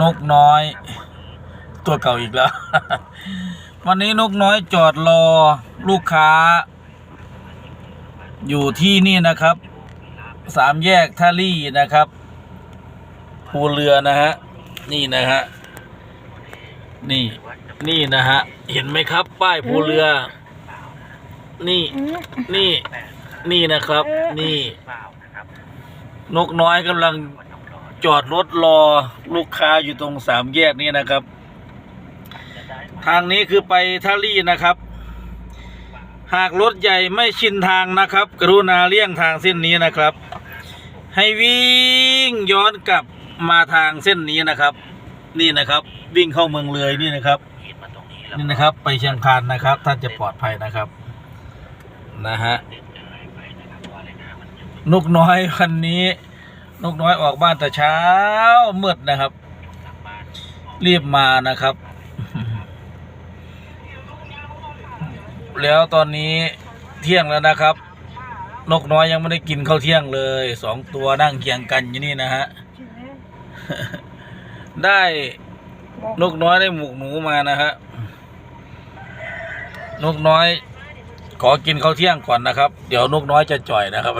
นกน้อย ตัวเก่าอีกแล้ว วันนี้นกน้อยจอดรอลูกค้า อยู่ที่นี่นะครับ สามแยกท่าลี่นะครับภูเรือนะฮะ นี่นะฮะ นี่ นี่นะฮะ เห็นไหมครับ ป้ายภูเรือ นี่ นี่ นี่นะครับ นี่ นกน้อยกำลัง จอดรถรอลูกค้าอยู่ตรงสามแยกนี้นะครับ ทางนี้คือไปท่าลี่นะครับ หากรถใหญ่ไม่ชินทางนะครับ กรุณาเลี่ยงทางเส้นนี้นะครับ ให้วิ่งย้อนกลับมาทางเส้นนี้นะครับ นี่นะครับ วิ่งเข้าเมืองเลยนี่นะครับนี่นะครับ ไปเชียงคานนะครับ ท่านจะปลอดภัยนะครับ นะฮะนกน้อยวันนี้ นกน้อยออกบ้านแต่เช้ามืดนะครับ รีบมานะครับ แล้วตอนนี้เที่ยงแล้วนะครับ นกน้อยยังไม่ได้กินข้าวเที่ยงเลยสองตัวนั่งเคียงกันอยู่นี่นะฮะได้นกน้อยได้หมูกหนูมานะฮะนกน้อย ขอกินข้าวเที่ยงก่อนนะครับ เดี๋ยวนกน้อยจะจ่อยนะครับ